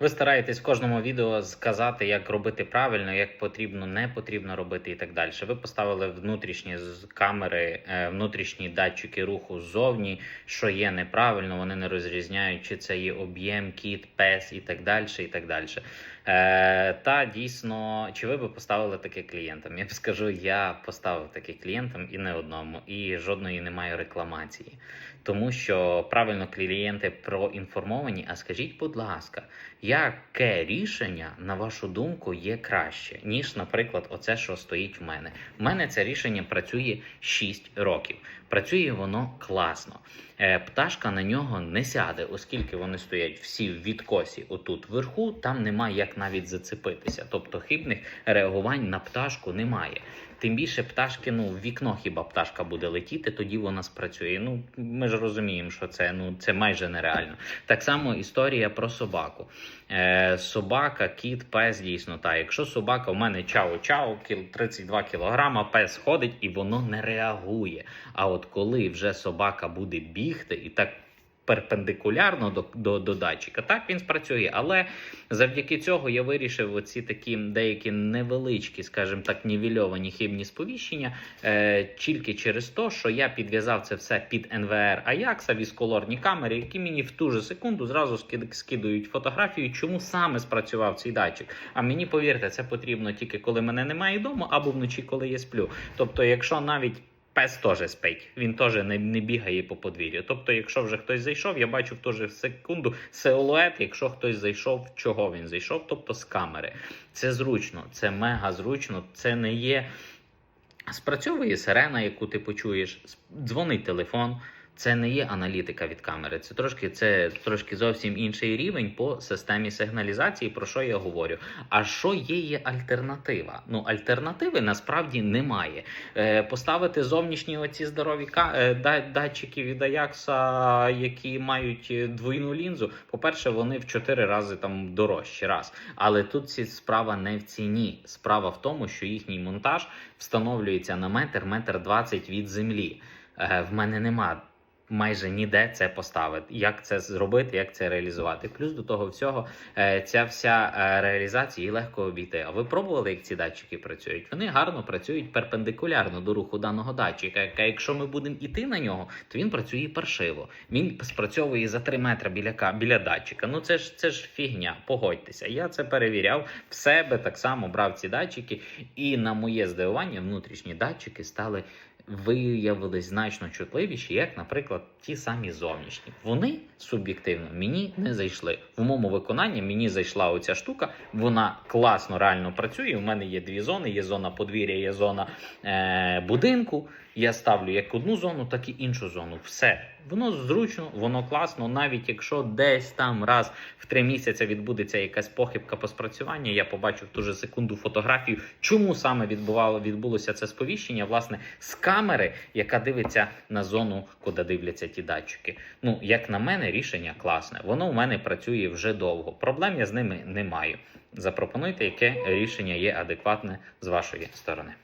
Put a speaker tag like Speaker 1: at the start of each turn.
Speaker 1: Ви стараєтесь в кожному відео сказати, як робити правильно, як потрібно, не потрібно робити і так далі. Ви поставили внутрішні камери, е, внутрішні датчики руху ззовні, що є неправильно, вони не розрізняють, чи це є об'єм, кіт, пес і так далі. І так далі. Е, та дійсно, чи ви би поставили таке клієнтам? Я б скажу, я поставив таке клієнтам і не одному, і жодної немає рекламації. Тому що правильно клієнти проінформовані. А скажіть, будь ласка, яке рішення, на вашу думку, є краще, ніж, наприклад, оце, що стоїть в мене? У мене це рішення працює 6 років. Працює воно класно. Е, Пташка на нього не сяде, оскільки вони стоять всі в відкосі отут вверху, там немає як навіть зацепитися. Тобто хибних реагувань на пташку немає. Тим більше пташки, ну в вікно хіба пташка буде летіти, тоді вона спрацює. Ну ми ж розуміємо, що це ну це майже нереально. Так само історія про собаку. Е, собака, кіт, пес дійсно та. Якщо собака в мене чао-чао, кіл 32 кілограма, пес ходить і воно не реагує. А от коли вже собака буде бігти і так. Перпендикулярно до, до, до датчика. Так він спрацює, але завдяки цього я вирішив оці такі деякі невеличкі, скажімо так, нівельовані хибні сповіщення е, тільки через те, що я підв'язав це все під НВР Аякса, вісколорні камери, які мені в ту же секунду зразу скидують фотографію, чому саме спрацював цей датчик. А мені повірте, це потрібно тільки коли мене немає вдома, або вночі, коли я сплю. Тобто, якщо навіть Пес теж спить, він теж не, не бігає по подвір'ю. Тобто, якщо вже хтось зайшов, я бачу в ту же секунду силует, якщо хтось зайшов, чого він зайшов, тобто з камери. Це зручно, це мега зручно, це не є. Спрацьовує сирена, яку ти почуєш, дзвонить телефон. Це не є аналітика від камери. Це трошки це трошки зовсім інший рівень по системі сигналізації, про що я говорю. А що є, є альтернатива? Ну, альтернативи насправді немає. Е, поставити зовнішні оці здорові е, да- датчики від Аякса, які мають е, двойну лінзу. По-перше, вони в 4 рази там дорожчі раз. Але тут ці справа не в ціні. Справа в тому, що їхній монтаж встановлюється на метр, метр двадцять від землі. Е, в мене нема. Майже ніде це поставити, як це зробити, як це реалізувати. Плюс до того всього, е, ця вся е, реалізація легко обійти. А ви пробували, як ці датчики працюють? Вони гарно працюють перпендикулярно до руху даного датчика. Якщо ми будемо іти на нього, то він працює паршиво. Він спрацьовує за 3 метри біля біля датчика. Ну це ж це ж фігня. Погодьтеся. Я це перевіряв в себе так само брав ці датчики, і на моє здивування, внутрішні датчики стали виявились значно чутливіші, як, наприклад, ті самі зовнішні. Вони суб'єктивно мені не зайшли. В моєму виконанні мені зайшла оця штука. Вона класно реально працює. У мене є дві зони: є зона подвір'я, є зона е- будинку. Я ставлю як одну зону, так і іншу зону. Все воно зручно, воно класно. Навіть якщо десь там раз в три місяці відбудеться якась похибка по спрацюванню, я побачу в ту же секунду фотографію, чому саме відбувало відбулося це сповіщення, власне, з камери, яка дивиться на зону, куди дивляться ті датчики. Ну, як на мене, рішення класне. Воно у мене працює вже довго. Проблем я з ними не маю. Запропонуйте, яке рішення є адекватне з вашої сторони.